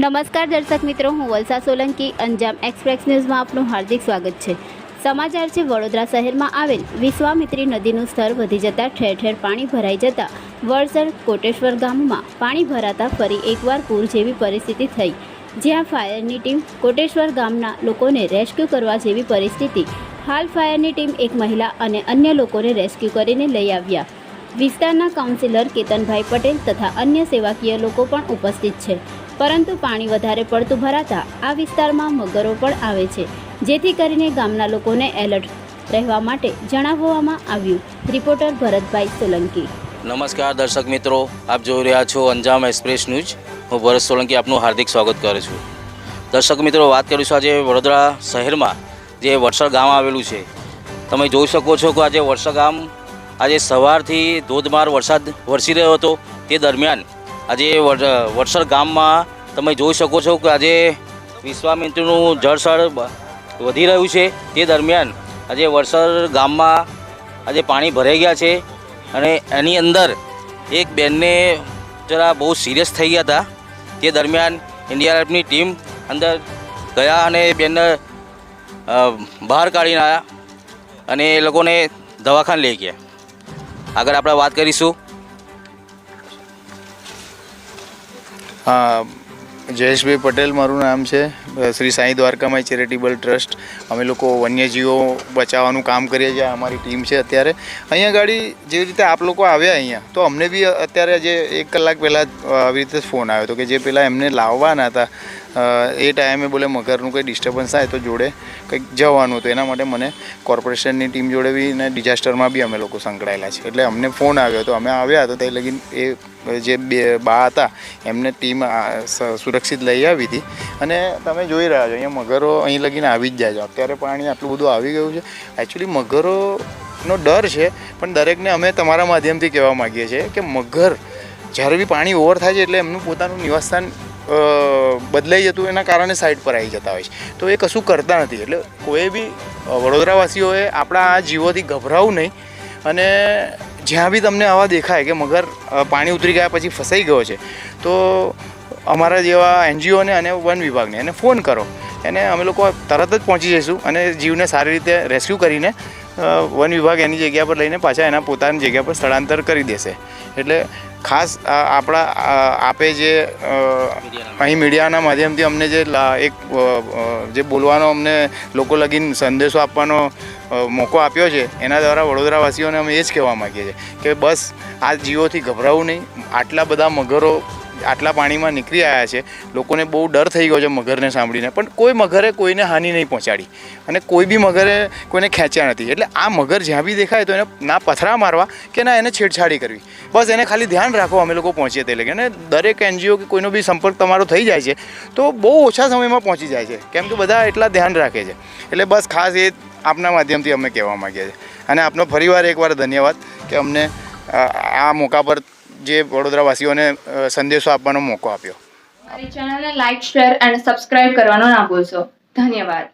નમસ્કાર દર્શક મિત્રો, હું વલસા સોલંકી, અંજામ એક્સપ્રેસ ન્યૂઝમાં આપનું હાર્દિક સ્વાગત છે. સમાચાર છે, વડોદરા શહેરમાં આવેલ વિશ્વામિત્રી નદીનું સ્તર વધી જતાં ઠેર ઠેર પાણી ભરાઈ જતાં વડસર કોટેશ્વર ગામમાં પાણી ભરાતા ફરી એકવાર પૂર જેવી પરિસ્થિતિ થઈ. જ્યાં ફાયરની ટીમ કોટેશ્વર ગામના લોકોને રેસ્ક્યુ કરવા જેવી પરિસ્થિતિ. હાલ ફાયરની ટીમ એક મહિલા અને અન્ય લોકોને રેસ્ક્યુ કરીને લઈ આવ્યા. વિસ્તારના કાઉન્સિલર કેતનભાઈ પટેલ તથા અન્ય સેવાકીય લોકો પણ ઉપસ્થિત છે. પરંતુ પાણી વધારે પડતું ભરાતા આ વિસ્તારમાં મગરો પણ આવે છે. જેથી કરીને ગામના લોકોને એલર્ટ રહેવા માટે જણાવવામાં આવ્યું. રિપોર્ટર ભરતભાઈ સોલંકી. નમસ્કાર દર્શક મિત્રો, આપ જોઈ રહ્યા છો અંજામ એક્સપ્રેસ ન્યૂઝ. હું ભરત સોલંકી આપનું હાર્દિક સ્વાગત કરું છું. દર્શક મિત્રો, વાત કરીશું આજે વડોદરા શહેરમાં જે વડસર ગામ આવેલું છે. તમે જોઈ શકો છો કે આજે વડસર ગામ આજે સવારથી ધોધમાર વરસાદ વરસી રહ્યો હતો. તે દરમિયાન આજે વડ- વડસર ગામમાં તમે જોઈ શકો છો કે આજે વિશ્વામિત્રનું જળસર વધી રહ્યું છે. તે દરમિયાન આજે વડસર ગામમાં આજે પાણી ભરાઈ ગયા છે અને એની અંદર એક બેનને જરા બહુ સિરિયસ થઈ ગયા હતા. તે દરમિયાન એનડીઆરએફની ટીમ અંદર ગયા અને બેનને બહાર કાઢીને આવ્યા અને એ લોકોને દવાખાને લઈ ગયા. આગળ આપણે વાત કરીશું. હા, જયેશભાઈ પટેલ મારું નામ છે. Shri Sai Dwarkamai charitable trust. અમે લોકો વન્યજીવો બચાવવાનું કામ કરીએ છીએ. અમારી ટીમ છે અત્યારે. અહીંયા ગાડી જેવી રીતે આપ લોકો આવ્યા અહીંયા, તો અમને બી અત્યારે જે એક કલાક પહેલાં આવી રીતે ફોન આવ્યો હતો કે જે પહેલાં એમને લાવવાના હતા એ ટાઈમે બોલે મગરનું કંઈ ડિસ્ટર્બન્સ થાય તો જોડે કંઈક જવાનું હતું. એના માટે મને કોર્પોરેશનની ટીમ જોડે બી અને ડિઝાસ્ટરમાં બી અમે લોકો સંકળાયેલા છે એટલે અમને ફોન આવ્યો હતો. અમે આવ્યા હતા તે લગીન એ જે બે બા હતા, એમને ટીમ સુરક્ષિત લઈ આવી હતી. અને તમે જોઈ રહ્યા છો, અહીંયા મગરો અહીં લગીને આવી જ જાય છે. અત્યારે પાણી આટલું બધું આવી ગયું છે. એકચ્યુઅલી મગરોનો ડર છે, પણ દરેકને અમે તમારા માધ્યમથી કહેવા માગીએ છીએ કે મગર જ્યારે બી પાણી ઓવર થાય છે એટલે એમનું પોતાનું નિવાસસ્થાન બદલાઈ જતું એના કારણે સાઈડ પર આવી જતા હોય છે. તો એ કશું કરતા નથી. એટલે કોઈ બી વડોદરાવાસીઓએ આપણા આ જીવોથી ગભરાવું નહીં. અને જ્યાં બી તમને આવા દેખાય કે મગર પાણી ઉતરી ગયા પછી ફસાઈ ગયો છે, તો અમારા જેવા એનજીઓને અને વન વિભાગને એને ફોન કરો. એને અમે લોકો તરત જ પહોંચી જઈશું અને જીવને સારી રીતે રેસ્ક્યુ કરીને વન વિભાગ એની જગ્યા પર લઈને પાછા એના પોતાની જગ્યા પર સ્થળાંતર કરી દેશે. એટલે ખાસ આપણા આપે જે અહીં મીડિયાના માધ્યમથી અમને જે એક જે બોલવાનો અમને લોકો લગીન સંદેશો આપવાનો મોકો આપ્યો છે, એના દ્વારા વડોદરાવાસીઓને અમે એ જ કહેવા માગીએ છીએ કે બસ આ જીવોથી ગભરાવું નહીં. આટલા બધા મગરો આટલા પાણીમાં નીકળી આવ્યા છે. લોકોને બહુ ડર થઈ ગયો છે મગરને સાંભળીને. પણ કોઈ મગરે કોઈને હાનિ નહીં પહોંચાડી. અને કોઈ બી મગરે કોઈને ખેંચ્યા નથી. એટલે આ મગર જ્યાં બી દેખાય તો એને ના પથરા મારવા કે ના એને છેડછાડી કરવી. બસ એને ખાલી ધ્યાન રાખો અમે લોકો પહોંચીએ તે લગી અને દરેક એનજીઓ કે કોઈનો બી સંપર્ક તમારો થઈ જાય છે, તો બહુ ઓછા સમયમાં પહોંચી જાય છે. કેમ કે બધા એટલા ધ્યાન રાખે છે. એટલે બસ ખાસ એ આપના માધ્યમથી અમે કહેવા માગીએ છીએ. અને આપનો ફરીવાર એકવાર ધન્યવાદ કે અમને આ મોકા પર જે વડોદરાવાસીઓને સંદેશો આપવાનો મોકો આપ્યો. મારી ચેનલને લાઈક શેર અને સબસ્ક્રાઇબ કરવાનો ના ભૂલશો. ધન્યવાદ.